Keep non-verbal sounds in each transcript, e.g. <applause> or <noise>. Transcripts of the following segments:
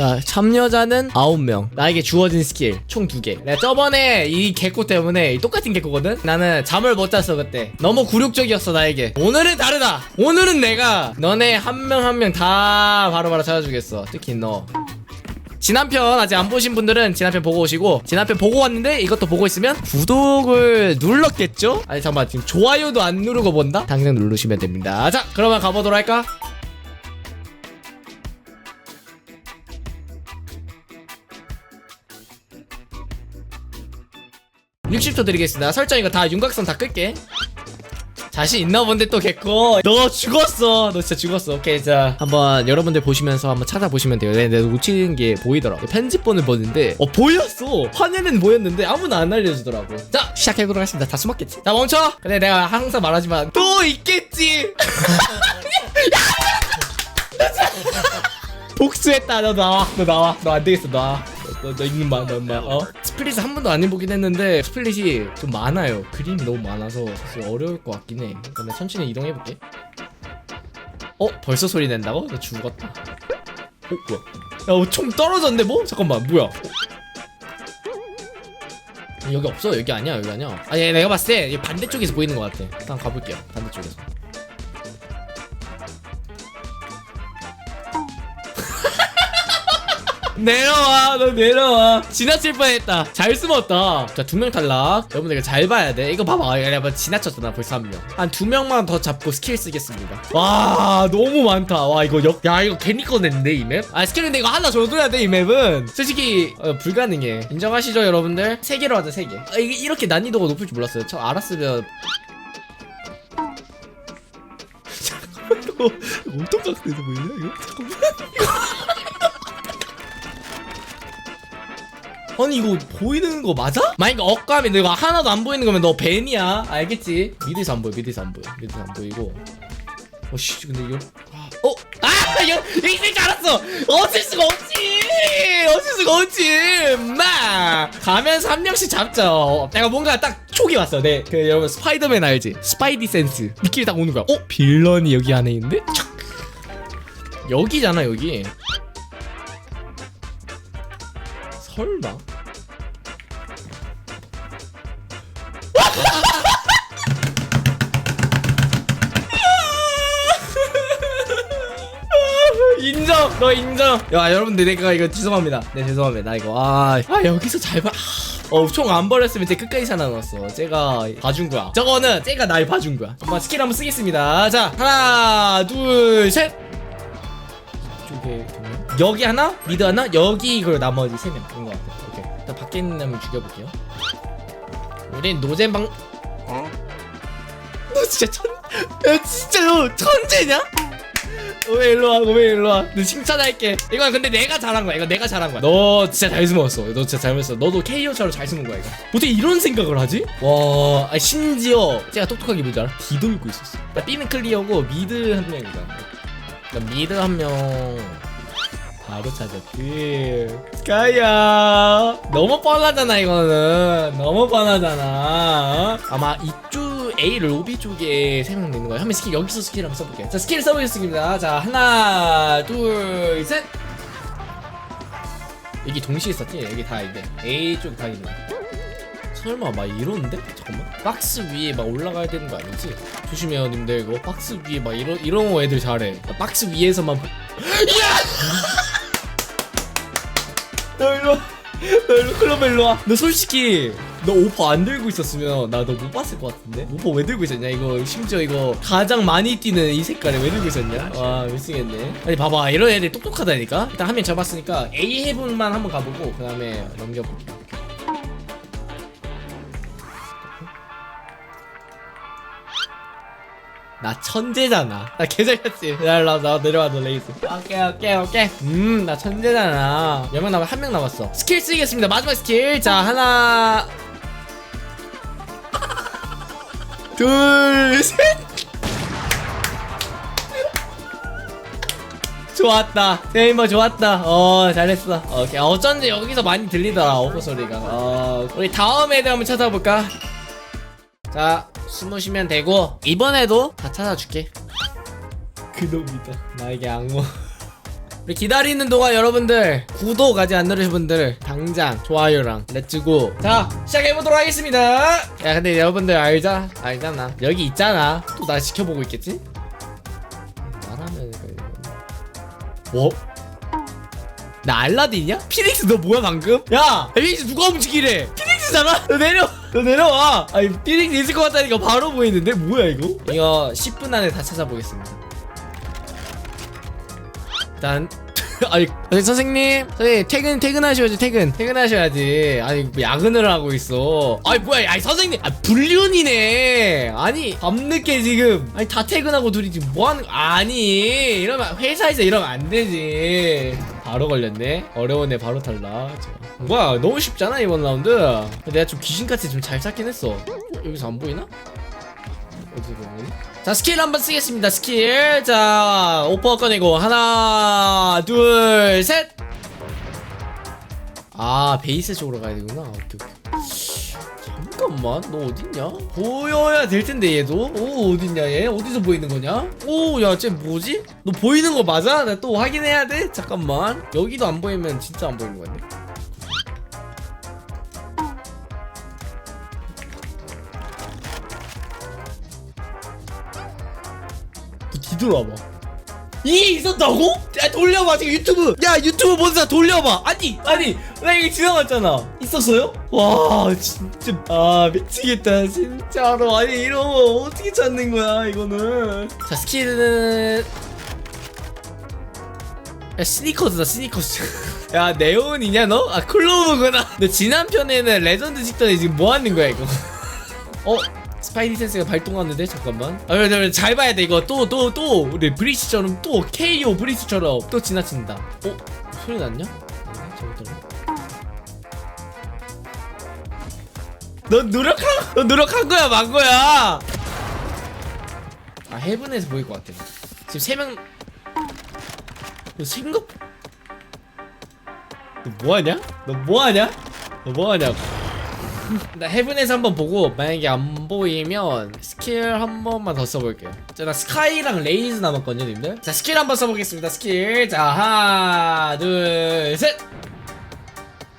자 참여자는 9명. 나에게 주어진 스킬 총 2개. 내가 저번에 이 개코 때문에 똑같은 개코거든? 나는 잠을 못 잤어 그때. 너무 굴욕적이었어 나에게. 오늘은 다르다. 오늘은 내가 너네 한 명 한 명 다 바로바로 찾아주겠어. 특히 너. 지난 편 아직 안 보신 분들은 지난 편 보고 오시고 지난 편 보고 왔는데 이것도 보고 있으면 구독을 눌렀겠죠? 아니 잠깐만. 지금 좋아요도 안 누르고 본다? 당장 누르시면 됩니다. 자 그러면 가보도록 할까? 60초 드리겠습니다. 설정 이거 다 윤곽선 다 끌게. 자신 있나 본데 또 개코. 너 죽었어. 너 진짜 죽었어. 오케이 자 한번 여러분들 보시면서 한번 찾아보시면 돼요. 내, 내가 놓치는 게 보이더라 고. 편집본을 보는데 어 보였어. 화면은 보였는데 아무나 안 알려주더라고. 자 시작해보도록 하겠습니다. 다 숨었겠지? 자 멈춰! 근데 내가 항상 말하지만 또 있겠지! <laughs> 복수했다. 너 나와. 너 나와. 너 안 되겠어. 나와 너, 너 있는 마 너 인마 어? 스플릿 한 번도 안 해보긴 했는데 스플릿이 좀 많아요 그림이 너무 많아서 사실 어려울 것 같긴 해 그러면 천천히 이동해볼게 어? 벌써 소리 낸다고? 나 죽었다 어? 뭐야 야총 떨어졌네 뭐? 잠깐만 뭐야 어? 여기 없어 여기 아니야 여기 아니야 아얘 내가 봤을 때얘 반대쪽에서 보이는 것 같아 일단 가볼게요 반대쪽에서 내려와 너 내려와. 지나칠 뻔했다. 잘 숨었다. 자 두 명 탈락. 여러분들 이거 잘 봐야 돼. 이거 봐봐. 내가 지나쳤잖아 벌써 한명한 두 명만 더 잡고 스킬 쓰겠습니다. 와 너무 많다. 와 이거 역, 야 이거 괜히 꺼냈는데 이맵아 스킬인데 이거 하나 줘줘야 돼 이 맵은. 솔직히 어, 불가능해. 인정하시죠 여러분들? 세 개로 하자 세개. 아, 이게 이렇게 난이도가 높을 줄 몰랐어요. 저 알았으면. <laughs> 잠깐만 이거 어떤 각도에서 보이냐 이거? 잠깐만 <laughs> 아니 이거 보이는 거 맞아? 만약에 억감이 내가 하나도 안 보이는 거면 너 벤이야 알겠지? 미드에서 안 보여 미드에서 안 보여 미드에서 안 보이고 어씨 근데 이거 아, 어? 아 이거 이거 줄 알았어 어쩔 수가 없지 어쩔 수가 없지 마 가면서 한 명씩 잡자 어, 내가 뭔가 딱 촉이 왔어 네 그 여러분 스파이더맨 알지? 스파이디 센스 느낌이 딱 오는 거야 어? 빌런이 여기 안에 있는데? 촥. 여기잖아 여기 설마? 너 인정. 야 여러분들 내가 이거 죄송합니다. 네 죄송합니다. 나 이거 아, 아 여기서 잘 봐. 어총 안 버렸으면 제 끝까지 살아남았어. 제가 봐준 거야. 저거는 제가 날 봐준 거야. 한번 스킬 한번 쓰겠습니다. 자 하나 둘 셋. 이쪽에 두 명. 여기 하나 미드 하나 여기 그리고 나머지 세명. 그런 거 같아. 오케이. 일단 밖에 있는 놈 죽여볼게요. 우린 노잼 방 어? 너 진짜 천, 야 진짜 너 천재냐? 왜 일로 와? 왜 일로 와? 너 칭찬할게. 이건 근데 내가 잘한 거야. 이거 내가 잘한 거야. 너 진짜 잘 숨었어. 너 진짜 잘 숨었어. 너도 KO처럼 잘 숨은 거야 이거. 어떻게 이런 생각을 하지? 와, 아니, 심지어 제가 똑똑하게 뭔지 알아? B도 읽고 있었어. 나 B는 클리어고 미드 한 명이다. 나 미드 한 명. 바로 찾았지. 스카이야. 너무 뻔하잖아 이거는. 너무 뻔하잖아. 어? 아마 이쪽 A 로비 쪽에 세 명 있는 거야. 한번 스킬 여기서 스킬 한번 써볼게. 자 스킬 써보겠습니다. 자 하나 둘 셋. 여기 동시에 썼지? 여기 다 있네. A 쪽 다 있네. 설마 막 이러는데? 잠깐만. 박스 위에 막 올라가야 되는 거 아니지? 조심해요, 님들. 이거 박스 위에 막 이런 이런 거 애들 잘해. 박스 위에서만. 보- <laughs> 너 일로 와. 너 일로 클럽 일로 와. 너 솔직히 너 오퍼 안 들고 있었으면 나 너 못 봤을 것 같은데. 오퍼 왜 들고 있었냐? 이거 심지어 이거 가장 많이 뛰는 이 색깔에 왜 들고 있었냐? 와 미치겠네. 아니 봐봐 이런 애들 똑똑하다니까. 일단 한 명 잡았으니까 A 해븐만 한번 가보고 그 다음에 넘겨볼게. 나 천재잖아. 나 개잘했지. 야, 나, 나 내려와, 너 레이스. 오케이, 오케이, 오케이. 음, 나 천재잖아. 몇 명 남았, 한명 남았어. 스킬 쓰겠습니다. 마지막 스킬. 자, 하나. <laughs> 둘, 셋. 좋았다. 세이버 좋았다. 어, 잘했어. 오케이. 어쩐지 여기서 많이 들리더라, 오퍼 소리가. 어, 우리 다음 애들 한번 찾아볼까? 자, 숨으시면 되고 이번에도 다 찾아줄게. 그놈이다. 나에게 악몽. 우리 기다리는 동안 여러분들 구독 아직 안 누르신 분들 당장 좋아요랑 렛츠고 자 시작해보도록 하겠습니다 야 근데 여러분들 알자 알잖아 여기 있잖아 또 나 지켜보고 있겠지? 말하면 뭐? 나 알라딘이야? 피닉스 너 뭐야 방금? 야 피닉스 누가 움직이래 피닉스 잖아? 너 내려 너 내려와. 아니 피닉스 있을 것 같다니까 바로 보이는데? 뭐야 이거? 이거 10분 안에 다 찾아보겠습니다. 일단 <laughs> 아니, 선생님 선생님 퇴근 퇴근하셔야지 퇴근. 퇴근하셔야지. 아니 뭐 야근을 하고 있어. 아니 뭐야 아니 선생님 아 불륜이네. 아니 밤늦게 지금. 아니 다 퇴근하고 둘이 지금 뭐하는 아니 이러면 회사에서 이러면 안 되지 바로 걸렸네. 어려운 애 바로 탈락. 자, 뭐야 너무 쉽잖아 이번 라운드. 내가 좀 귀신같이 좀 잘 찾긴 했어. 어, 여기서 안 보이나? 어디서 보이니? 자 스킬 한번 쓰겠습니다 스킬. 자 오퍼 꺼내고 하나 둘 셋 아 베이스 쪽으로 가야 되구나. 오케이 오케이 잠깐만 너 어딨냐? 보여야 될 텐데 얘도. 오 어딨냐 얘? 어디서 보이는 거냐? 오 야 쟤 뭐지? 너 보이는 거 맞아? 나 또 확인해야 돼? 잠깐만. 여기도 안 보이면 진짜 안 보이는 거네 뒤돌아봐 이게 있었다고? 야 돌려봐 지금 유튜브. 야 유튜브 본 사람 돌려봐. 아니 아니 나 이거 지나갔잖아. 있었어요? 와 진짜. 아 미치겠다 진짜로. 아니 이러면 어떻게 찾는 거야 이거는. 자 스킬은. 야 스니커즈다 스니커즈. <laughs> 야 네온이냐 너? 아 클로브구나. 너 지난 편에는 레전드 직전에 지금 뭐 하는 거야 이거? <laughs> 어? 스파이 디 센스가 발동하는데 잠깐만 아 그래, 잘 봐야 돼 이거 또 또 또 우리 브리치처럼 또 KO 브리치처럼 또 지나친다 어? 소리 났냐? 아니, 잘못했나? 너 노력한 너 노력한 거야 만 거야 아 헤븐에서 보일 것 같아 지금 세명 생각 너 뭐하냐? 너 뭐하냐? 너 뭐하냐고 나 헤븐에서 한번 보고 만약에 안 보이면 스킬 한 번만 더 써볼게요. 자나 스카이랑 레이즈 남았거든요 님들. 자 스킬 한번 써보겠습니다 스킬. 자 하나 둘셋.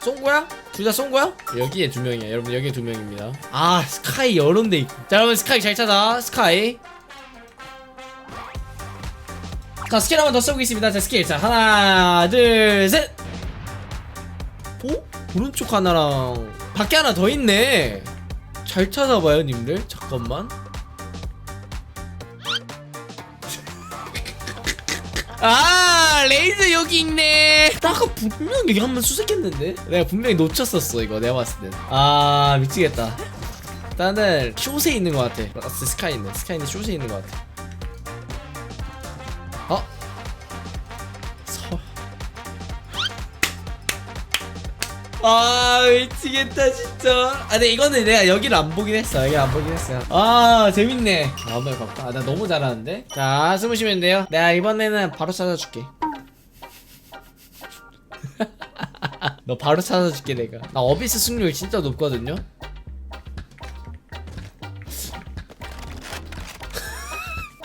쏜 거야? 둘 다 쏜 거야? 여기에 두 명이야. 여러분 여기에 두 명입니다. 아 스카이 여러 데 있고. 자 여러분 스카이 잘 찾아. 스카이. 자 스킬 한번 더 써보겠습니다. 자 스킬. 자 하나 둘셋. 오? 오른쪽 하나랑 밖에 하나 더 있네. 잘 찾아봐요 님들. 잠깐만. 아 레이즈 여기 있네. 나 아까 분명히 여기 한 번 수색했는데. 내가 분명히 놓쳤었어 이거 내가 봤을 땐아 미치겠다. 일단은 숏에 있는 것 같아. 아, 스카이 있네 스카이 있는 숏에 있는 것 같아 아 미치겠다 진짜. 아 근데 이거는 내가 여기를 안 보긴 했어. 여기 안 보긴 했어 아 재밌네. 아, 한번 해볼까 아, 나 너무 잘하는데? 자 숨으시면 돼요. 내가 이번에는 바로 찾아줄게. <laughs> 너 바로 찾아줄게 내가. 나 어비스 승률 진짜 높거든요? <laughs>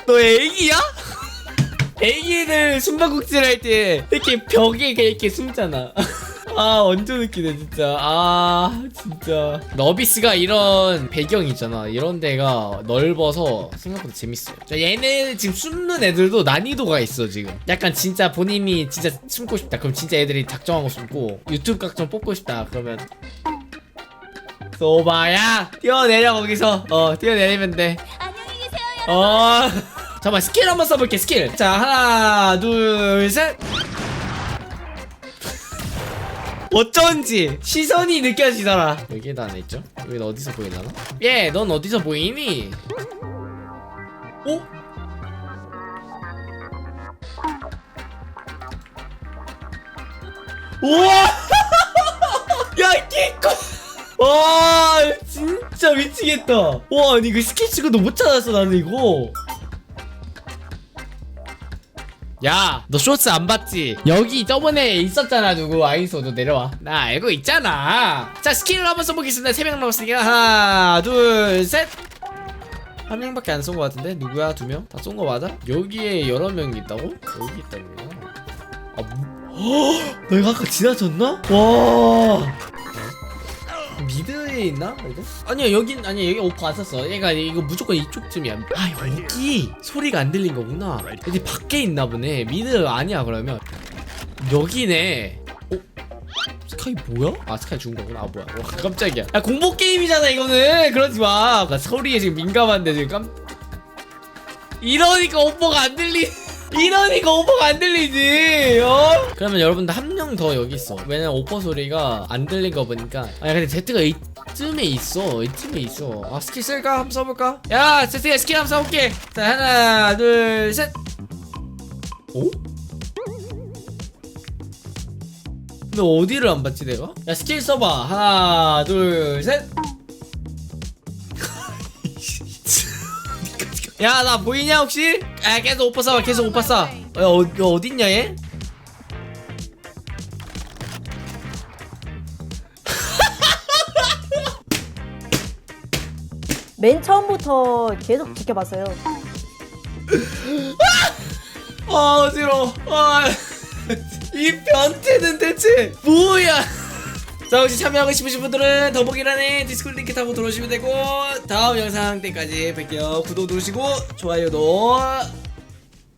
너 애기야? <laughs> 애기들 숨바꼭질 할 때 이렇게 벽에 이렇게 숨잖아. 아 완전 웃기네 진짜. 아 진짜. 너비스가 이런 배경 있잖아. 이런 데가 넓어서 생각보다 재밌어요. 자, 얘네 지금 숨는 애들도 난이도가 있어 지금. 약간 진짜 본인이 진짜 숨고 싶다. 그럼 진짜 애들이 작정하고 숨고 유튜브 각종 뽑고 싶다. 그러면 소바야 뛰어내려 거기서. 어 뛰어내리면 돼. 안녕히 계세요. 어 잠깐만 스킬 한번 써볼게 스킬 자 하나 둘셋 어쩐지 시선이 느껴지더라 여기에다 하나 있죠? 여기 어디서 보이나나? 예 넌 어디서 보이니? 오? 우와 <laughs> 야 끼꺼 <laughs> 와 진짜 미치겠다 와 아니 그 스케치가 너못 찾았어 나는 이거 야, 너 쇼츠 안 봤지? 여기 저번에 있었잖아, 누구. 아이소, 너 내려와. 나 알고 있잖아. 자, 스킬을 한번 써보겠습니다. 세 명 남았으니까. 하나, 둘, 셋. 한 명밖에 안 쏜 것 같은데? 누구야? 두 명? 다 쏜 거 맞아? 여기에 여러 명이 있다고? 여기 있다고. 아, 뭐, <gasps> 헉, 내가 아까 지나쳤나? 와. 미드에 있나? 아니야 여긴 아니야 여기 오퍼 안 썼어. 얘가 이거 무조건 이쪽쯤이야. 아 여기 소리가 안 들린 거구나. 여기 밖에 있나 보네. 미드 아니야 그러면 여기네. 어? 스카이 뭐야? 아 스카이 죽은 거구나. 아 뭐야? 와 깜짝이야. 야 공포 게임이잖아 이거는. 그러지 마. 나 소리에 지금 민감한데 지금 깜. 이러니까 오퍼가 안 들리. 이러니까 오퍼가 안 들리지. 어? 그러면 여러분들 한 명 더 여기 있어. 왜냐면 오퍼 소리가 안 들린 거 보니까. 아니 근데 제트가 이쯤에 있어. 이쯤에 있어. 아 스킬 쓸까? 한번 써볼까? 야 제트야 스킬 한번 써볼게. 자 하나 둘 셋. 오? 근데 어디를 안 봤지 내가? 야 스킬 써봐. 하나 둘 셋. 야 나 보이냐 혹시? 아 계속 오빠 쏴봐 계속 오빠 쏴 야, 어, 야 어딨냐 얘? <laughs> 맨 처음부터 계속 지켜봤어요. 아 어지러워 아, <laughs> 이 변태는 대체 뭐야 자 혹시 참여하고 싶으신 분들은 더보기란에 디스콜 링크 타고 들어오시면 되고 다음 영상 때까지 뵐게요. 구독 누르시고 좋아요도